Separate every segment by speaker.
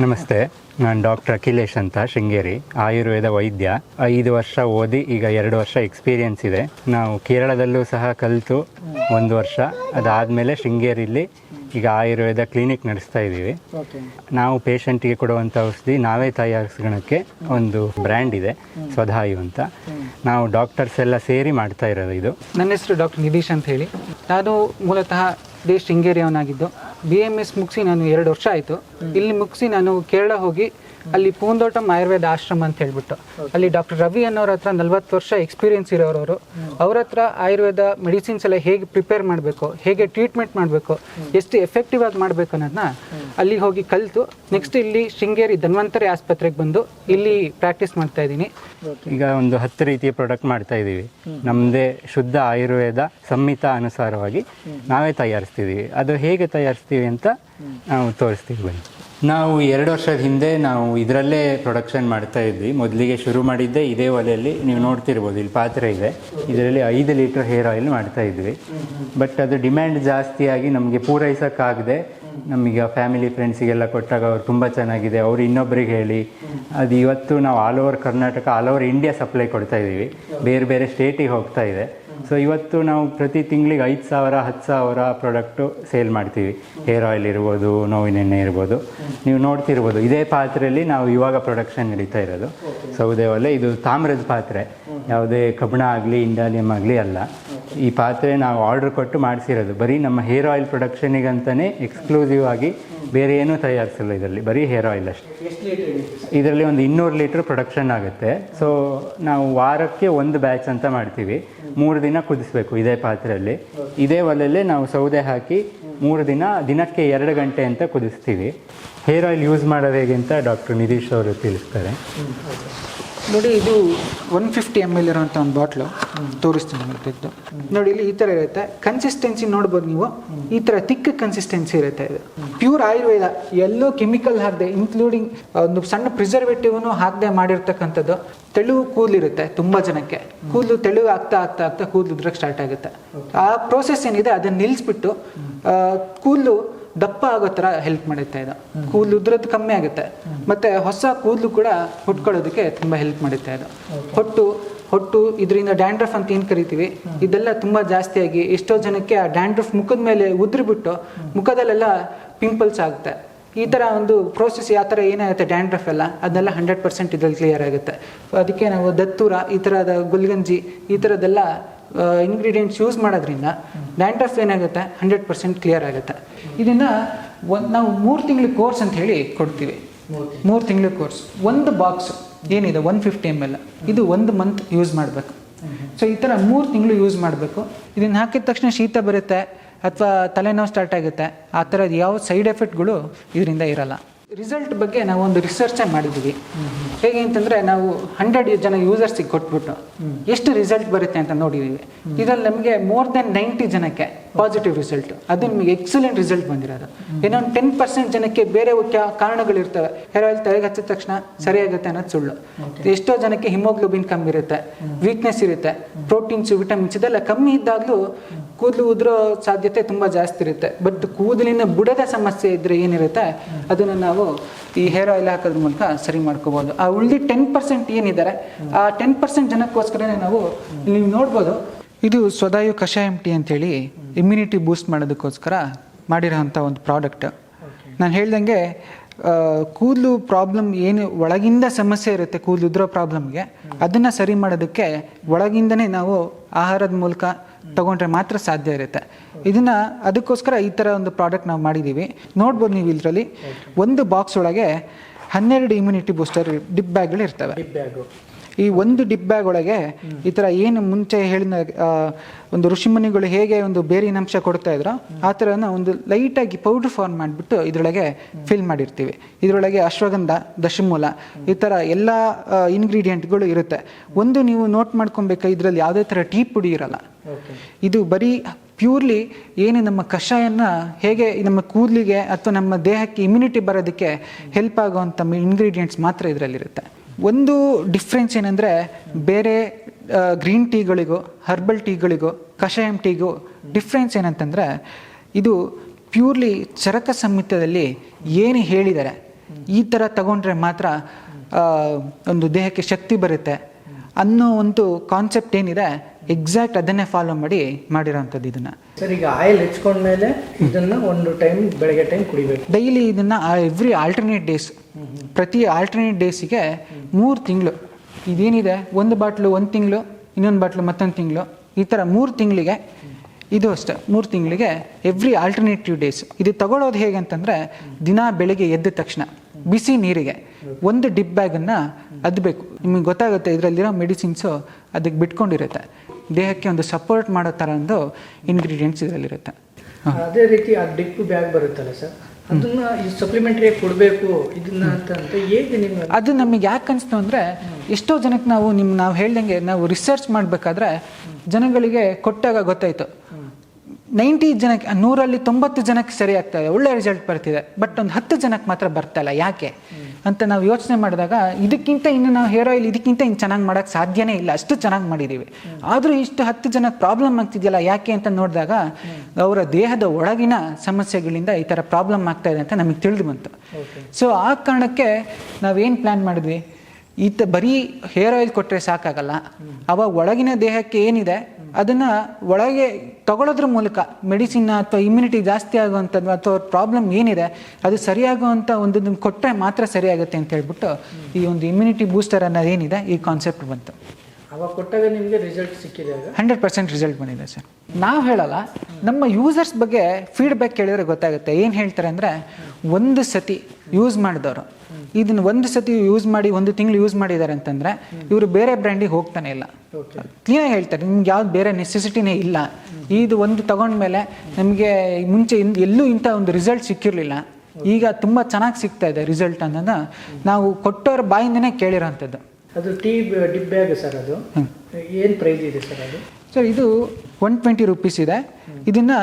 Speaker 1: ನಮಸ್ತೆ ನಾನು ಡಾಕ್ಟರ್ ಅಖಿಲೇಶ್ ಅಂತ ಶೃಂಗೇರಿ. ಆಯುರ್ವೇದ ವೈದ್ಯ. ಐದು ವರ್ಷ ಓದಿ ಈಗ ಎರಡು ವರ್ಷ ಎಕ್ಸ್ಪೀರಿಯನ್ಸ್ ಇದೆ. ನಾವು ಕೇರಳದಲ್ಲೂ ಸಹ ಕಲಿತು ಒಂದು ವರ್ಷ. ಅದಾದಮೇಲೆ ಶೃಂಗೇರಿಲಿ ಈಗ ಆಯುರ್ವೇದ ಕ್ಲಿನಿಕ್ ನಡೆಸ್ತಾ ಇದ್ದೀವಿ. ನಾವು ಪೇಷಂಟಿಗೆ ಕೊಡುವಂಥ ಔಷಧಿ ನಾವೇ ತಯಾರಿಸ್ಕೊಳಕ್ಕೆ ಒಂದು ಬ್ರ್ಯಾಂಡ್ ಇದೆ ಸ್ವಧಾಯು ಅಂತ. ನಾವು ಡಾಕ್ಟರ್ಸ್ ಎಲ್ಲ ಸೇರಿ ಮಾಡ್ತಾ ಇರೋದು ಇದು.
Speaker 2: ನನ್ನ ಹೆಸರು ಡಾಕ್ಟರ್ ನಿಧೀಶ್ ಅಂತ ಹೇಳಿ. ನಾನು ಮೂಲತಃ ಶೃಂಗೇರಿಯವನಾಗಿದ್ದು. ಬಿ ಎಂ ಎಸ್ ಮುಗಿಸಿ ನಾನು ಎರಡು ವರ್ಷ ಆಯಿತು. ಇಲ್ಲಿ ಮುಗಿಸಿ ನಾನು ಕೇರಳ ಹೋಗಿ ಅಲ್ಲಿ ಪೂಂದೋಟಂ ಆಯುರ್ವೇದ ಆಶ್ರಮ ಅಂತ ಹೇಳ್ಬಿಟ್ಟು. ಅಲ್ಲಿ ಡಾಕ್ಟರ್ ರವಿ ಅನ್ನೋರ ಹತ್ರ ನಲ್ವತ್ತು ವರ್ಷ ಎಕ್ಸ್ಪೀರಿಯನ್ಸ್ ಇರೋರವರು. ಅವ್ರ ಹತ್ರ ಆಯುರ್ವೇದ ಮೆಡಿಸಿನ್ಸ್ ಎಲ್ಲ ಹೇಗೆ ಪ್ರಿಪೇರ್ ಮಾಡಬೇಕು ಹೇಗೆ ಟ್ರೀಟ್ಮೆಂಟ್ ಮಾಡಬೇಕು ಎಷ್ಟು ಎಫೆಕ್ಟಿವ್ ಆಗಿ ಮಾಡಬೇಕು ಅನ್ನೋದನ್ನ ಅಲ್ಲಿ ಹೋಗಿ ಕಲಿತು. ನೆಕ್ಸ್ಟ್ ಇಲ್ಲಿ ಶೃಂಗೇರಿ ಧನ್ವಂತರಿ ಆಸ್ಪತ್ರೆಗೆ ಬಂದು ಇಲ್ಲಿ ಪ್ರಾಕ್ಟೀಸ್ ಮಾಡ್ತಾ ಇದ್ದೀನಿ.
Speaker 1: ಈಗ ಒಂದು ಹತ್ತು ರೀತಿಯ ಪ್ರಾಡಕ್ಟ್ ಮಾಡ್ತಾ ಇದ್ದೀವಿ. ನಮ್ಮದೇ ಶುದ್ಧ ಆಯುರ್ವೇದ ಸಂಹಿತ ಅನುಸಾರವಾಗಿ ನಾವೇ ತಯಾರಿಸ್ತಿದ್ದೀವಿ. ಅದು ಹೇಗೆ ತಯಾರಿಸ್ತೀವಿ ಅಂತ ನಾವು ತೋರಿಸ್ತೀವಿ, ಬನ್ನಿ. ನಾವು ಎರಡು ವರ್ಷದ ಹಿಂದೆ ನಾವು ಇದರಲ್ಲೇ ಪ್ರೊಡಕ್ಷನ್ ಮಾಡ್ತಾ ಇದ್ವಿ. ಮೊದಲಿಗೆ ಶುರು ಮಾಡಿದ್ದೆ ಇದೇ ಒಲೆಯಲ್ಲಿ. ನೀವು ನೋಡ್ತಿರ್ಬೋದು, ಇಲ್ಲಿ ಪಾತ್ರೆ ಇದೆ. ಇದರಲ್ಲಿ ಐದು ಲೀಟರ್ ಹೇರ್ ಆಯಿಲ್ ಮಾಡ್ತಾ ಇದ್ವಿ. ಬಟ್ ಅದು ಡಿಮ್ಯಾಂಡ್ ಜಾಸ್ತಿಯಾಗಿ ನಮಗೆ ಪೂರೈಸೋಕ್ಕಾಗದೆ ನಮಗೆ ಫ್ಯಾಮಿಲಿ ಫ್ರೆಂಡ್ಸಿಗೆಲ್ಲ ಕೊಟ್ಟಾಗ ಅವ್ರು ತುಂಬ ಚೆನ್ನಾಗಿದೆ. ಅವ್ರು ಇನ್ನೊಬ್ರಿಗೆ ಹೇಳಿ, ಅದು ಇವತ್ತು ನಾವು all over Karnataka all over India supply ಕೊಡ್ತಾ ಇದ್ದೀವಿ. ಬೇರೆ ಬೇರೆ ಸ್ಟೇಟಿಗೆ ಹೋಗ್ತಾ ಇದೆ. ಸೊ ಇವತ್ತು ನಾವು ಪ್ರತಿ ತಿಂಗಳಿಗೆ ಐದು ಸಾವಿರ ಹತ್ತು ಸಾವಿರ ಪ್ರಾಡಕ್ಟು ಸೇಲ್ ಮಾಡ್ತೀವಿ. ಹೇರ್ ಆಯಿಲ್ ಇರ್ಬೋದು ನೋವಿನ ಎಣ್ಣೆ ಇರ್ಬೋದು. ನೀವು ನೋಡ್ತಿರ್ಬೋದು ಇದೇ ಪಾತ್ರೆಯಲ್ಲಿ ನಾವು ಇವಾಗ ಪ್ರೊಡಕ್ಷನ್ ನಡೀತಾ ಇರೋದು. ಸೌದೆ ಒಲೆ ಇದು ತಾಮ್ರದ ಪಾತ್ರೆ. ಯಾವುದೇ ಕಬ್ಬಣ ಆಗಲಿ ಇಂಡಾಲಿಯಂ ಆಗಲಿ ಅಲ್ಲ. ಈ ಪಾತ್ರೆ ನಾವು ಆರ್ಡರ್ ಕೊಟ್ಟು ಮಾಡಿಸಿರೋದು. ಬರೀ ನಮ್ಮ ಹೇರ್ ಆಯಿಲ್ ಪ್ರೊಡಕ್ಷನಿಗಂತಲೇ ಎಕ್ಸ್ಕ್ಲೂಸಿವ್ ಆಗಿ ಬೇರೆ ಏನೂ ತಯಾರಿಸಲ್ಲ ಇದರಲ್ಲಿ. ಬರೀ ಹೇರ್ ಆಯಿಲ್ ಅಷ್ಟೇ. ಇದರಲ್ಲಿ ಒಂದು ಇನ್ನೂರು ಲೀಟ್ರ್ ಪ್ರೊಡಕ್ಷನ್ ಆಗುತ್ತೆ. ಸೊ ನಾವು ವಾರಕ್ಕೆ ಒಂದು ಬ್ಯಾಚ್ ಅಂತ ಮಾಡ್ತೀವಿ. ಮೂರು ದಿನ ಕುದಿಸ್ಬೇಕು ಇದೇ ಪಾತ್ರೆಯಲ್ಲಿ. ಇದೇ ಒಲೆಯಲ್ಲೇ ನಾವು ಸೌದೆ ಹಾಕಿ ಮೂರು ದಿನ ದಿನಕ್ಕೆ ಎರಡು ಗಂಟೆ ಅಂತ ಕುದಿಸ್ತೀವಿ. ಹೇರ್ ಆಯಿಲ್ ಯೂಸ್ ಮಾಡೋದು ಹೇಗೆ ಅಂತ ಡಾಕ್ಟರ್ ನಿಧೀಶ್ ಅವರು ತಿಳಿಸ್ತಾರೆ.
Speaker 2: ನೋಡಿ ಇದು ಒನ್ ಫಿಫ್ಟಿ ಎಂ ಎಲ್ ಇರೋಂಥ ಒಂದು ಬಾಟ್ಲು ತೋರಿಸ್ತೀನಿ ತೆಗೆದು. ನೋಡಿ, ಇಲ್ಲಿ ಈ ಥರ ಇರುತ್ತೆ. ಕನ್ಸಿಸ್ಟೆನ್ಸಿ ನೋಡ್ಬೋದು ನೀವು. ಈ ಥರ ತಿಕ್ಕ ಕನ್ಸಿಸ್ಟೆನ್ಸಿ ಇರುತ್ತೆ ಇದು. ಪ್ಯೂರ್ ಆಯುರ್ವೇದ ಎಲ್ಲೋ ಕೆಮಿಕಲ್ ಹಾಕದೆ ಇನ್ಕ್ಲೂಡಿಂಗ್ ಒಂದು ಸಣ್ಣ ಪ್ರಿಸರ್ವೇಟಿವ್ನು ಹಾಕದೆ ಮಾಡಿರ್ತಕ್ಕಂಥದ್ದು ತೆಳು ಕೂದಲಿರುತ್ತೆ ತುಂಬ ಜನಕ್ಕೆ. ಕೂದಲು ತೆಳು ಆಗ್ತಾ ಆಗ್ತಾ ಆಗ್ತಾ ಕೂದಲು ಉದ್ರಕ್ಕೆ ಸ್ಟಾರ್ಟ್ ಆಗುತ್ತೆ. ಆ ಪ್ರೋಸೆಸ್ ಏನಿದೆ, ಅದನ್ನು ನಿಲ್ಲಿಸ್ಬಿಟ್ಟು ಕೂದಲು ದಪ್ಪ ಆಗೋ ಥರ ಹೆಲ್ಪ್ ಮಾಡುತ್ತೆ ಇದು. ಕೂದಲು ಉದ್ರದ್ದು ಕಮ್ಮಿ ಆಗುತ್ತೆ. ಮತ್ತು ಹೊಸ ಕೂದಲು ಕೂಡ ಹುಟ್ಕೊಳ್ಳೋದಕ್ಕೆ ತುಂಬ ಹೆಲ್ಪ್ ಮಾಡುತ್ತೆ ಇದು. ಹೊಟ್ಟು ಹೊಟ್ಟು ಇದರಿಂದ ಡ್ಯಾಂಡ್ರಫ್ ಅಂತ ಏನು ಕರಿತೀವಿ? ಇದೆಲ್ಲ ತುಂಬ ಜಾಸ್ತಿಯಾಗಿ ಎಷ್ಟೋ ಜನಕ್ಕೆ ಆ ಡ್ಯಾಂಡ್ರಫ್ ಮುಖದ ಮೇಲೆ ಉದ್ರಿಬಿಟ್ಟು ಮುಖದಲ್ಲೆಲ್ಲ ಪಿಂಪಲ್ಸ್ ಆಗುತ್ತೆ. ಈ ಥರ ಒಂದು ಪ್ರೋಸೆಸ್ ಯಾವ ಥರ ಏನಾಗುತ್ತೆ ಡ್ಯಾಂಡ್ರಫ್ ಎಲ್ಲ? ಅದನ್ನೆಲ್ಲ ಹಂಡ್ರೆಡ್ ಪರ್ಸೆಂಟ್ ಇದ್ರಲ್ಲಿ ಕ್ಲಿಯರ್ ಆಗುತ್ತೆ. ಅದಕ್ಕೆ ನಾವು ದತ್ತೂರ ಈ ಥರದ ಗುಲ್ಗಂಜಿ ಈ ಥರದ್ದೆಲ್ಲ ಇಂಗ್ರೀಡಿಯೆಂಟ್ಸ್ ಯೂಸ್ ಮಾಡೋದ್ರಿಂದ ಡ್ಯಾಂಡ್ರಫ್ ಏನಾಗುತ್ತೆ? ಹಂಡ್ರೆಡ್ ಪರ್ಸೆಂಟ್ ಕ್ಲಿಯರ್ ಆಗುತ್ತೆ. ಇದನ್ನು ಒಂದು ನಾವು ಮೂರು ತಿಂಗಳ ಕೋರ್ಸ್ ಅಂತ ಹೇಳಿ ಕೊಡ್ತೀವಿ. ಮೂರು ತಿಂಗಳ ಕೋರ್ಸ್ ಒಂದು ಬಾಕ್ಸ್ ಏನಿದೆ? ಒನ್ ಫಿಫ್ಟಿ ಎಂ ಎಲ್ ಇದು ಒಂದು ಮಂತ್ ಯೂಸ್ ಮಾಡಬೇಕು. ಸೊ ಈ ಥರ ಮೂರು ತಿಂಗಳು ಯೂಸ್ ಮಾಡಬೇಕು. ಇದನ್ನು ಹಾಕಿದ ತಕ್ಷಣ ಶೀತ ಬರುತ್ತೆ ಅಥವಾ ತಲೆನೋವು ಸ್ಟಾರ್ಟ್ ಆಗುತ್ತೆ. ಆ ಥರದ ಯಾವ ಸೈಡ್ ಎಫೆಕ್ಟ್ಗಳು ಇದರಿಂದ ಇರಲ್ಲ. ರಿಸಲ್ಟ್ ಬಗ್ಗೆ ನಾವು ಒಂದು ರಿಸರ್ಚೇ ಮಾಡಿದ್ವಿ ಹೇಗೆ ಅಂತಂದರೆ ನಾವು ಹಂಡ್ರೆಡ್ ಜನ ಯೂಸರ್ಸಿಗೆ ಕೊಟ್ಬಿಟ್ಟು ಎಷ್ಟು ರಿಸಲ್ಟ್ ಬರುತ್ತೆ ಅಂತ ನೋಡಿದ್ದೀವಿ. ಇದರಲ್ಲಿ ನಮಗೆ ಮೋರ್ ದೆನ್ ನೈಂಟಿ ಜನಕ್ಕೆ ಪಾಸಿಟಿವ್ ರಿಸಲ್ಟ್ ಅದು ನಿಮಗೆ ಎಕ್ಸಲೆಂಟ್ ರಿಸಲ್ಟ್ ಬಂದಿರೋದು. ಇನ್ನೊಂದು ಟೆನ್ ಪರ್ಸೆಂಟ್ ಜನಕ್ಕೆ ಬೇರೆ ಮುಖ್ಯ ಕಾರಣಗಳಿರ್ತವೆ ಹೇರ್ ಆಯಿಲ್ ತಲೆಗೆ ಹಚ್ಚಿದ ತಕ್ಷಣ ಸರಿಯಾಗುತ್ತೆ ಅನ್ನೋದು ಸುಳ್ಳು. ಎಷ್ಟೋ ಜನಕ್ಕೆ ಹಿಮೋಗ್ಲೋಬಿನ್ ಕಮ್ಮಿ ಇರುತ್ತೆ ವೀಕ್ನೆಸ್ ಇರುತ್ತೆ ಪ್ರೋಟೀನ್ಸ್ ವಿಟಮಿನ್ಸ್ ಇದೆಲ್ಲ ಕಮ್ಮಿ ಇದ್ದಾಗಲೂ ಕೂದಲು ಉದುರೋ ಸಾಧ್ಯತೆ ತುಂಬ ಜಾಸ್ತಿ ಇರುತ್ತೆ. ಬಟ್ ಕೂದಲಿನ ಬುಡದ ಸಮಸ್ಯೆ ಇದ್ರೆ ಏನಿರುತ್ತೆ? ಅದನ್ನು ನಾವು ಈ ಹೇರ್ ಆಯಿಲ್ ಹಾಕೋದ್ರ ಮೂಲಕ ಸರಿ ಮಾಡ್ಕೋಬೋದು. ಆ ಉಳಿದ ಟೆನ್ ಪರ್ಸೆಂಟ್ ಏನಿದ್ದಾರೆ, ಆ ಟೆನ್ ಪರ್ಸೆಂಟ್ ಜನಕ್ಕೋಸ್ಕರನೇ ನಾವು ನೀವು ನೋಡ್ಬೋದು. ಇದು ಸ್ವದಾಯು ಕಷಾಯಂ ಟೀ ಅಂತೇಳಿ ಇಮ್ಯುನಿಟಿ ಬೂಸ್ಟ್ ಮಾಡೋದಕ್ಕೋಸ್ಕರ ಮಾಡಿರೋಂಥ ಒಂದು ಪ್ರಾಡಕ್ಟ್ ನಾನು ಹೇಳ್ದಂಗೆ ಕೂದಲು ಪ್ರಾಬ್ಲಮ್ ಏನು ಒಳಗಿಂದ ಸಮಸ್ಯೆ ಇರುತ್ತೆ, ಕೂದಲು ಉದ್ರೋ ಪ್ರಾಬ್ಲಮ್ಗೆ ಅದನ್ನು ಸರಿ ಮಾಡೋದಕ್ಕೆ ಒಳಗಿಂದನೇ ನಾವು ಆಹಾರದ ಮೂಲಕ ತಗೊಂಡ್ರೆ ಮಾತ್ರ ಸಾಧ್ಯ ಇರುತ್ತೆ. ಇದನ್ನ ಅದಕ್ಕೋಸ್ಕರ ಈ ಥರ ಒಂದು ಪ್ರಾಡಕ್ಟ್ ನಾವು ಮಾಡಿದ್ದೀವಿ ನೋಡ್ಬೋದು ನೀವು ಇದರಲ್ಲಿ. ಒಂದು ಬಾಕ್ಸ್ ಒಳಗೆ ಹನ್ನೆರಡು ಇಮ್ಯುನಿಟಿ ಬೂಸ್ಟರ್ ಡಿಪ್ ಬ್ಯಾಗ್ಗಳು ಇರ್ತವೆ ಈ ಒಂದು ಡಿಬ್ಬ್ಯಾಗೊಳಗೆ ಬ್ಯಾಗ್ ಒಳಗೆ ಈ ಥರ ಏನು ಮುಂಚೆ ಹೇಳಿದ ಒಂದು ಋಷಿಮುನಿಗಳು ಹೇಗೆ ಒಂದು ಬೇರಿನ ಅಂಶ ಕೊಡ್ತಾ ಇದ್ರೋ ಆ ಥರನ ಒಂದು ಲೈಟಾಗಿ ಪೌಡ್ರ್ ಫಾರ್ಮ್ ಮಾಡಿಬಿಟ್ಟು ಇದರೊಳಗೆ ಫಿಲ್ ಮಾಡಿರ್ತೀವಿ. ಇದರೊಳಗೆ ಅಶ್ವಗಂಧ ದಶಮೂಲ ಈ ಥರ ಎಲ್ಲ ಇಂಗ್ರೀಡಿಯೆಂಟ್ಗಳು ಇರುತ್ತೆ. ಒಂದು ನೀವು ನೋಟ್ ಮಾಡ್ಕೊಬೇಕು ಇದರಲ್ಲಿ ಯಾವುದೇ ಥರ ಟೀ ಪುಡಿ ಇರಲ್ಲ. ಇದು ಬರೀ ಪ್ಯೂರ್ಲಿ ಏನು ನಮ್ಮ ಕಷಾಯನ ಹೇಗೆ ನಮ್ಮ ಕೂದಲಿಗೆ ಅಥವಾ ನಮ್ಮ ದೇಹಕ್ಕೆ ಇಮ್ಯುನಿಟಿ ಬರೋದಕ್ಕೆ ಹೆಲ್ಪ್ ಆಗುವಂಥ ಇಂಗ್ರೀಡಿಯೆಂಟ್ಸ್ ಮಾತ್ರ ಇದರಲ್ಲಿರುತ್ತೆ. ಒಂದು ಡಿಫ್ರೆನ್ಸ್ ಏನಂದರೆ ಬೇರೆ ಗ್ರೀನ್ ಟೀಗಳಿಗೂ ಹರ್ಬಲ್ ಟೀಗಳಿಗೂ ಕಷಾಯಂ ಟೀಗೂ ಡಿಫ್ರೆನ್ಸ್ ಏನಂತಂದರೆ ಇದು ಪ್ಯೂರ್ಲಿ ಚರಕ ಸಂಹಿತದಲ್ಲಿ ಏನು ಹೇಳಿದ್ದಾರೆ. ಈ ಥರ ತಗೊಂಡ್ರೆ ಮಾತ್ರ ಒಂದು ದೇಹಕ್ಕೆ ಶಕ್ತಿ ಬರುತ್ತೆ ಅನ್ನೋ ಒಂದು ಕಾನ್ಸೆಪ್ಟ್ ಏನಿದೆ ಎಕ್ಸಾಕ್ಟ್ ಅದನ್ನೇ ಫಾಲೋ ಮಾಡಿ ಮಾಡಿರೋಂಥದ್ದು ಇದನ್ನು.
Speaker 3: ಸರ್ ಈಗ ಆಯಿಲ್ ಹೆಚ್ಕೊಂಡ್ಮೇಲೆ ಇದನ್ನ ಒಂದು ಟೈಮ್ ಬೆಳಗ್ಗೆ ಟೈಮ್ ಕುಡಿಬೇಕು.
Speaker 2: ಡೈಲಿ ಇದನ್ನು ಎವ್ರಿ ಆಲ್ಟರ್ನೇಟ್ ಡೇಸ್ ಪ್ರತಿ ಆಲ್ಟರ್ನೇಟ್ ಡೇಸಿಗೆ ಮೂರು ತಿಂಗಳು. ಇದೇನಿದೆ? ಒಂದು ಬಾಟ್ಲು, ಒಂದು ತಿಂಗಳು, ಇನ್ನೊಂದು ಬಾಟ್ಲು, ಮತ್ತೊಂದು ತಿಂಗಳು. ಈ ಥರ ಮೂರು ತಿಂಗಳಿಗೆ, ಇದು ಅಷ್ಟೇ, ಮೂರು ತಿಂಗಳಿಗೆ ಎವ್ರಿ ಆಲ್ಟರ್ನೇಟಿವ್ ಡೇಸ್ ಇದು ತಗೊಳ್ಳೋದು ಹೇಗೆ ಅಂತಂದರೆ, ದಿನ ಬೆಳಿಗ್ಗೆ ಎದ್ದ ತಕ್ಷಣ, ಬಿಸಿ ನೀರಿಗೆ ಒಂದು ಡಿಪ್ ಬ್ಯಾಗನ್ನು ಅದ್ಬೇಕು. ನಿಮಗೆ ಗೊತ್ತಾಗುತ್ತೆ, ಇದರಲ್ಲಿರೋ ಮೆಡಿಸಿನ್ಸು ಅದಕ್ಕೆ ಬಿಟ್ಕೊಂಡಿರುತ್ತೆ. ದೇಹಕ್ಕೆ ಒಂದು ಸಪೋರ್ಟ್ ಮಾಡೋ ಥರ ಒಂದು ಇನ್ಗ್ರೀಡಿಯೆಂಟ್ಸ್ ಇದರಲ್ಲಿರುತ್ತೆ.
Speaker 3: ಅದೇ ರೀತಿ ಆ ಡಿಪ್ ಬ್ಯಾಗ್ ಬರುತ್ತಲ್ಲ ಸರ್? ಅದನ್ನ ಸಪ್ಲಿಮೆಂಟರಿ ಕೊಡಬೇಕು ಇದನ್ನ ಅಂತ ಅಂತ ಹೇಗೆ ನಿಮ್ಗೆ
Speaker 2: ಅದು ನಮಗೆ ಯಾಕೆ ಅನಿಸ್ತು ಅಂದರೆ ಎಷ್ಟೋ ಜನಕ್ಕೆ ನಾವು ನಿಮ್ಮ ನಾವು ಹೇಳ್ದಂಗೆ ನಾವು ರಿಸರ್ಚ್ ಮಾಡಬೇಕಾದ್ರೆ ಜನಗಳಿಗೆ ಕೊಟ್ಟಾಗ ಗೊತ್ತಾಯ್ತು. ನೈಂಟಿ ಜನಕ್ಕೆ ನೂರಲ್ಲಿ ತೊಂಬತ್ತು ಜನಕ್ಕೆ ಸರಿ ಆಗ್ತಾ ಇದೆ ಒಳ್ಳೆ ರಿಸಲ್ಟ್ ಬರ್ತಿದೆ ಬಟ್ ಒಂದು ಹತ್ತು ಜನಕ್ಕೆ ಮಾತ್ರ ಬರ್ತಾ ಇಲ್ಲ ಯಾಕೆ? ಅಂತ ನಾವು ಯೋಚನೆ ಮಾಡಿದಾಗ ಇದಕ್ಕಿಂತ ಇನ್ನು ನಾವು ಹೇರ್ ಆಯಿಲ್ ಇದಕ್ಕಿಂತ ಇನ್ನು ಚೆನ್ನಾಗಿ ಮಾಡೋಕ್ಕೆ ಸಾಧ್ಯನೇ ಇಲ್ಲ. ಅಷ್ಟು ಚೆನ್ನಾಗಿ ಮಾಡಿದ್ದೀವಿ ಆದರೂ ಇಷ್ಟು ಹತ್ತು ಜನಕ್ಕೆ ಪ್ರಾಬ್ಲಮ್ ಆಗ್ತಿದೆಯಲ್ಲ ಯಾಕೆ ಅಂತ ನೋಡಿದಾಗ ಅವರ ದೇಹದ ಒಳಗಿನ ಸಮಸ್ಯೆಗಳಿಂದ ಈ ಥರ ಪ್ರಾಬ್ಲಮ್ ಆಗ್ತಾ ಇದೆ ಅಂತ ನಮಗೆ ತಿಳಿದು ಬಂತು. ಸೊ ಆ ಕಾರಣಕ್ಕೆ ನಾವೇನು ಪ್ಲ್ಯಾನ್ ಮಾಡಿದ್ವಿ? ಈತ ಬರೀ ಹೇರ್ ಆಯಿಲ್ ಕೊಟ್ಟರೆ ಸಾಕಾಗಲ್ಲ. ಅವಾಗ ಒಳಗಿನ ದೇಹಕ್ಕೆ ಏನಿದೆ? ಅದನ್ನು ಒಳಗೆ ತಗೊಳ್ಳೋದ್ರ ಮೂಲಕ ಮೆಡಿಸಿನ್ ಅಥವಾ ಇಮ್ಯುನಿಟಿ ಜಾಸ್ತಿ ಆಗುವಂಥದ್ದು ಅಥವಾ ಪ್ರಾಬ್ಲಮ್ ಏನಿದೆ, ಅದು ಸರಿಯಾಗುವಂಥ ಒಂದು ಕೊಟ್ಟರೆ ಮಾತ್ರ ಸರಿಯಾಗುತ್ತೆ ಅಂತ ಹೇಳ್ಬಿಟ್ಟು ಈ ಒಂದು ಇಮ್ಯುನಿಟಿ ಬೂಸ್ಟರ್ ಅನ್ನೋದು ಏನಿದೆ ಈ ಕಾನ್ಸೆಪ್ಟ್ ಬಂತು.
Speaker 3: ಅವಾಗ ಕೊಟ್ಟಾಗ ನಿಮಗೆ ರಿಸಲ್ಟ್ ಸಿಕ್ಕಿದೆ
Speaker 2: ಹಂಡ್ರೆಡ್ ಪರ್ಸೆಂಟ್ ರಿಸಲ್ಟ್ ಬಂದಿದೆ ಸರ್. ನಾವು ಹೇಳಲ್ಲ ನಮ್ಮ ಯೂಸರ್ಸ್ ಬಗ್ಗೆ ಫೀಡ್ಬ್ಯಾಕ್ ಕೇಳಿದ್ರೆ ಗೊತ್ತಾಗುತ್ತೆ. ಏನು ಹೇಳ್ತಾರೆ ಅಂದರೆ ಒಂದು ಸತಿ ಯೂಸ್ ಮಾಡಿದವರು. ಇದನ್ನು ಒಂದು ಸತಿ ಯೂಸ್ ಮಾಡಿ ಒಂದು ತಿಂಗಳು ಯೂಸ್ ಮಾಡಿದ್ದಾರೆ ಅಂತಂದರೆ ಇವರು ಬೇರೆ ಬ್ರ್ಯಾಂಡಿಗೆ ಹೋಗ್ತಾನೆ ಇಲ್ಲ. ಕ್ಲೀನಾಗಿ ಹೇಳ್ತಾರೆ ನಿಮ್ಗೆ ಯಾವ್ದು ಬೇರೆ ನೆಸೆಸಿಟಿನೇ ಇಲ್ಲ. ಇದು ಒಂದು ತಗೊಂಡ್ಮೇಲೆ ನಮಗೆ ಮುಂಚೆ ಎಲ್ಲೂ ಇಂಥ ಒಂದು ರಿಸಲ್ಟ್ ಸಿಕ್ಕಿರಲಿಲ್ಲ. ಈಗ ತುಂಬ ಚೆನ್ನಾಗಿ ಸಿಗ್ತಾ ಇದೆ ರಿಸಲ್ಟ್ ಅನ್ನೋದು ನಾವು ಕೊಟ್ಟವ್ರ ಬಾಯಿಂದನೇ ಕೇಳಿರೋಂಥದ್ದು.
Speaker 3: ಅದು ಟೀ ಡಿಬ್ಬೆ ಸರ್ ಅದು. ಏನು ಪ್ರೈಸ್ ಇದೆ ಸರ್ ಅದು?
Speaker 2: ಸರ್ ಇದು ಒನ್ ಟ್ವೆಂಟಿ ರುಪೀಸ್ ಇದೆ. ಇದನ್ನ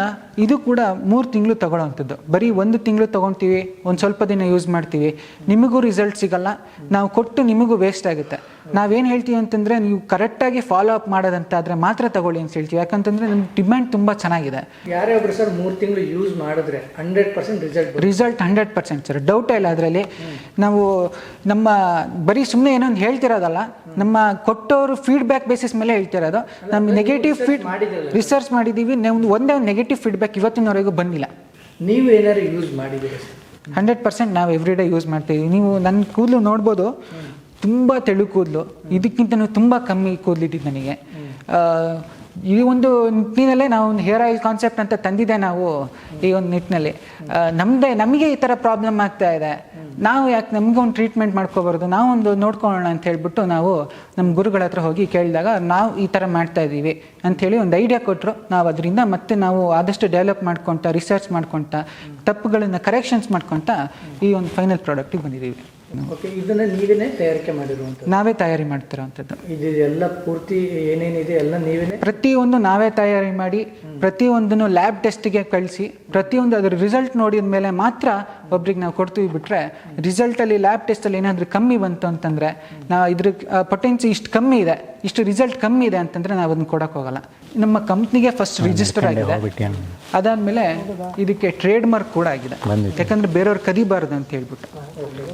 Speaker 2: ಇದು ಕೂಡ ಮೂರು ತಿಂಗಳು ತಗೊಳ್ಳೋವಂಥದ್ದು ಬರೀ ಒಂದು ತಿಂಗಳು ತಗೊಳ್ತೀವಿ ಒಂದು ಸ್ವಲ್ಪ ದಿನ ಯೂಸ್ ಮಾಡ್ತೀವಿ. ನಿಮಗೂ ರಿಸಲ್ಟ್ ಸಿಗಲ್ಲ. ನಾವು ಕೊಟ್ಟು ನಿಮಗೂ ವೇಸ್ಟ್ ಆಗುತ್ತೆ. ನಾವೇನು ಹೇಳ್ತೀವಿ ಅಂತಂದರೆ ನೀವು ಕರೆಕ್ಟಾಗಿ ಫಾಲೋ ಅಪ್ ಮಾಡೋದಂತಾದರೆ ಮಾತ್ರ ತಗೊಳ್ಳಿ ಅಂತ ಹೇಳ್ತೀವಿ. ಯಾಕಂತಂದರೆ ನಮ್ಮ ಡಿಮ್ಯಾಂಡ್ ತುಂಬ ಚೆನ್ನಾಗಿದೆ.
Speaker 3: ಯಾರೇ ಒಬ್ಬರು ಸರ್ ಮೂರು ತಿಂಗಳು ಯೂಸ್ ಮಾಡಿದ್ರೆ hundred percent result
Speaker 2: result hundred percent sir. Doubt ಇಲ್ಲ ಅದರಲ್ಲಿ. ನಾವು ನಮ್ಮ ಬರೀ ಸುಮ್ಮನೆ ಏನೋ ಒಂದು ಹೇಳ್ತಿರೋದಲ್ಲ ನಮ್ಮ ಕೊಟ್ಟವರು ಫೀಡ್ಬ್ಯಾಕ್ ಬೇಸಿಸ್ ಮೇಲೆ ಹೇಳ್ತಿರೋದು. ನಮ್ಮ ನೆಗೆಟಿವ್ ಫೀಡ್ ರಿಸರ್ಚ್ ಮಾಡಿದ್ದೀವಿ ನಮ್ದು ಒಂದೇ ಒಂದು ನೆಗೆಟಿವ್ ಫೀಡ್ಬ್ಯಾಕ್ ಇವತ್ತಿನವರೆಗೂ ಬಂದಿಲ್ಲ.
Speaker 3: ನೀವು ಏನಾದ್ರು ಯೂಸ್ ಮಾಡಿದ್ದೀರಿ
Speaker 2: ಹಂಡ್ರೆಡ್ ಪರ್ಸೆಂಟ್ ನಾವು ಎವ್ರಿ ಡೇ ಯೂಸ್ ಮಾಡ್ತೀವಿ ನೀವು ನನ್ನ ಕೂದಲು ನೋಡ್ಬೋದು. ತುಂಬ ತೆಳು ಕೂದಲು. ಇದಕ್ಕಿಂತ ತುಂಬ ಕಮ್ಮಿ ಕೂದಲಿದ್ದು ನನಗೆ. ಈ ಒಂದು ನಿಟ್ಟಿನಲ್ಲೇ ನಾವು ಒಂದು ಹೇರ್ ಆಯಿಲ್ ಕಾನ್ಸೆಪ್ಟ್ ಅಂತ ತಂದಿದೆ ನಾವು ಈ ಒಂದು ನಿಟ್ಟಿನಲ್ಲಿ. ನಮ್ಮದೇ ನಮಗೆ ಈ ಥರ ಪ್ರಾಬ್ಲಮ್ ಆಗ್ತಾ ಇದೆ. ನಾವು ಯಾಕೆ ನಮ್ಗೆ ಒಂದು ಟ್ರೀಟ್ಮೆಂಟ್ ಮಾಡ್ಕೋಬಾರ್ದು? ನಾವೊಂದು ನೋಡ್ಕೊಳ್ಳೋಣ ಅಂತ ಹೇಳ್ಬಿಟ್ಟು ನಾವು ನಮ್ಮ ಗುರುಗಳ ಹತ್ರ ಹೋಗಿ ಕೇಳಿದಾಗ ನಾವು ಈ ಥರ ಮಾಡ್ತಾ ಇದ್ದೀವಿ ಅಂಥೇಳಿ ಒಂದು ಐಡಿಯಾ ಕೊಟ್ಟರು ನಾವು ಅದರಿಂದ ಮತ್ತೆ ನಾವು ಆದಷ್ಟು ಡೆವಲಪ್ ಮಾಡ್ಕೊತ ರಿಸರ್ಚ್ ಮಾಡ್ಕೊತ, ತಪ್ಪುಗಳನ್ನು ಕರೆಕ್ಷನ್ಸ್ ಮಾಡ್ಕೊತ ಈ ಒಂದು ಫೈನಲ್ ಪ್ರಾಡಕ್ಟಿಗೆ ಬಂದಿದ್ದೀವಿ.
Speaker 3: ಓಕೆ ಇದನ್ನ ನೀವೇನೆ ತಯಾರಿಕೆ ಮಾಡಿರುವಂಥದ್ದು?
Speaker 2: ನಾವೇ ತಯಾರಿ ಮಾಡ್ತಿರೋವಂಥದ್ದು
Speaker 3: ಇದು ಎಲ್ಲ ಪೂರ್ತಿ ಏನೇನಿದೆ ಎಲ್ಲ ನೀವೇನೆ?
Speaker 2: ಪ್ರತಿಯೊಂದು ನಾವೇ ತಯಾರಿ ಮಾಡಿ ಪ್ರತಿಯೊಂದನ್ನು ಲ್ಯಾಬ್ ಟೆಸ್ಟಿಗೆ ಕಳಿಸಿ ಪ್ರತಿಯೊಂದು ಅದರ ರಿಸಲ್ಟ್ ನೋಡಿದ ಮೇಲೆ ಮಾತ್ರ ಒಬ್ರಿಗೆ ನಾವು ಕೊಡ್ತೀವಿ ಬಿಟ್ರೆ ರಿಸಲ್ಟಲ್ಲಿ ಲ್ಯಾಬ್ ಟೆಸ್ಟಲ್ಲಿ ಏನಾದರೂ ಕಮ್ಮಿ ಬಂತು ಅಂತಂದರೆ ನಾವು ಇದ್ರ ಪೊಟೆನ್ಸಿ ಇಷ್ಟು ಕಮ್ಮಿ ಇದೆ ಇಷ್ಟು ರಿಸಲ್ಟ್ ಕಮ್ಮಿ ಇದೆ ಅಂತಂದರೆ ನಾವು ಅದನ್ನು ಕೊಡೋಕೆ ಹೋಗಲ್ಲ. ನಮ್ಮ ಕಂಪ್ನಿಗೆ ಫಸ್ಟ್ ರಿಜಿಸ್ಟರ್ ಆಗಿದೆ. ಅದಾದಮೇಲೆ ಇದಕ್ಕೆ ಟ್ರೇಡ್ ಮಾರ್ಕ್ ಕೂಡ ಆಗಿದೆ. ಯಾಕಂದ್ರೆ ಬೇರೆಯವ್ರು ಕದಿಬಾರ್ದು ಅಂತ ಹೇಳ್ಬಿಟ್ಟು.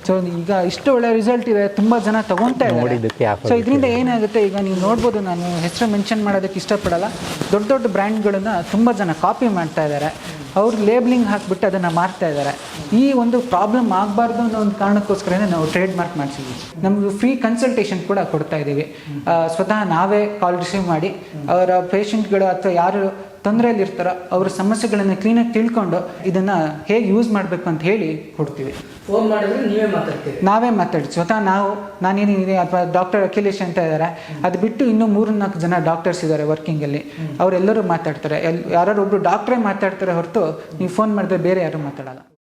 Speaker 2: ಸೊ ಈಗ ಇಷ್ಟು ಒಳ್ಳೆ ರಿಸಲ್ಟ್ ಇದೆ ತುಂಬಾ ಜನ ತಗೊಂತಾ
Speaker 1: ಇದೆ
Speaker 2: ಇದ್ದಾರೆ ಸೊ ಇದರಿಂದ ಏನಾಗುತ್ತೆ ಈಗ ನೀವು ನೋಡ್ಬೋದು ನಾನು ಹೆಸರು ಮೆನ್ಷನ್ ಮಾಡೋದಕ್ಕೆ ಇಷ್ಟಪಡಲ್ಲ. ದೊಡ್ಡ ದೊಡ್ಡ ಬ್ರ್ಯಾಂಡ್ಗಳನ್ನ ತುಂಬ ಜನ ಕಾಪಿ ಮಾಡ್ತಾ ಇದ್ದಾರೆ ಅವ್ರು ಲೇಬ್ಲಿಂಗ್ ಹಾಕಿಬಿಟ್ಟು ಅದನ್ನು ಮಾರ್ತಾ ಇದ್ದಾರೆ ಈ ಒಂದು ಪ್ರಾಬ್ಲಮ್ ಆಗಬಾರ್ದು ಅನ್ನೋ ಒಂದು ಕಾರಣಕ್ಕೋಸ್ಕರನೇ ನಾವು ಟ್ರೇಡ್ ಮಾರ್ಕ್ ಮಾಡಿಸಿದ್ವಿ. ನಮ್ಗೆ ಫ್ರೀ ಕನ್ಸಲ್ಟೇಷನ್ ಕೂಡ ಕೊಡ್ತಾ ಇದ್ದೀವಿ. ಸ್ವತಃ ನಾವೇ ಕಾಲ್ ರಿಸೀವ್ ಮಾಡಿ, ಅವರ ಪೇಷಂಟ್ಗಳು ಅಥವಾ ಯಾರು ತೊಂದರೆಯಲ್ಲಿ ಇರ್ತಾರೋ ಅವ್ರ ಸಮಸ್ಯೆಗಳನ್ನು ಕ್ಲೀನಾಗಿ ತಿಳ್ಕೊಂಡು ಇದನ್ನು ಹೇಗೆ ಯೂಸ್ ಮಾಡಬೇಕು ಅಂತ ಹೇಳಿ ಕೊಡ್ತೀವಿ.
Speaker 3: ಫೋನ್ ಮಾಡಿದ್ರೆ ನೀವೇ ಮಾತಾಡ್ತೀವಿ
Speaker 2: ನಾವೇ ಮಾತಾಡಿ ಸ್ವತಃ ನಾವು ನಾನೇನಿದೆ ಅಥವಾ ಡಾಕ್ಟರ್ ಅಖಿಲೇಶ್ ಅಂತ ಇದ್ದಾರೆ ಅದು ಬಿಟ್ಟು ಇನ್ನೂ ಮೂರು ನಾಲ್ಕು ಜನ ಡಾಕ್ಟರ್ಸ್ ಇದ್ದಾರೆ ವರ್ಕಿಂಗಲ್ಲಿ ಅವರೆಲ್ಲರೂ ಮಾತಾಡ್ತಾರೆ. ಎಲ್ ಯಾರು ಒಬ್ರು ಡಾಕ್ಟ್ರೇ ಮಾತಾಡ್ತಾರೆ ಹೊರತು ನೀವು ಫೋನ್ ಮಾಡಿದ್ರೆ ಬೇರೆ ಯಾರು ಮಾತಾಡಲ್ಲ.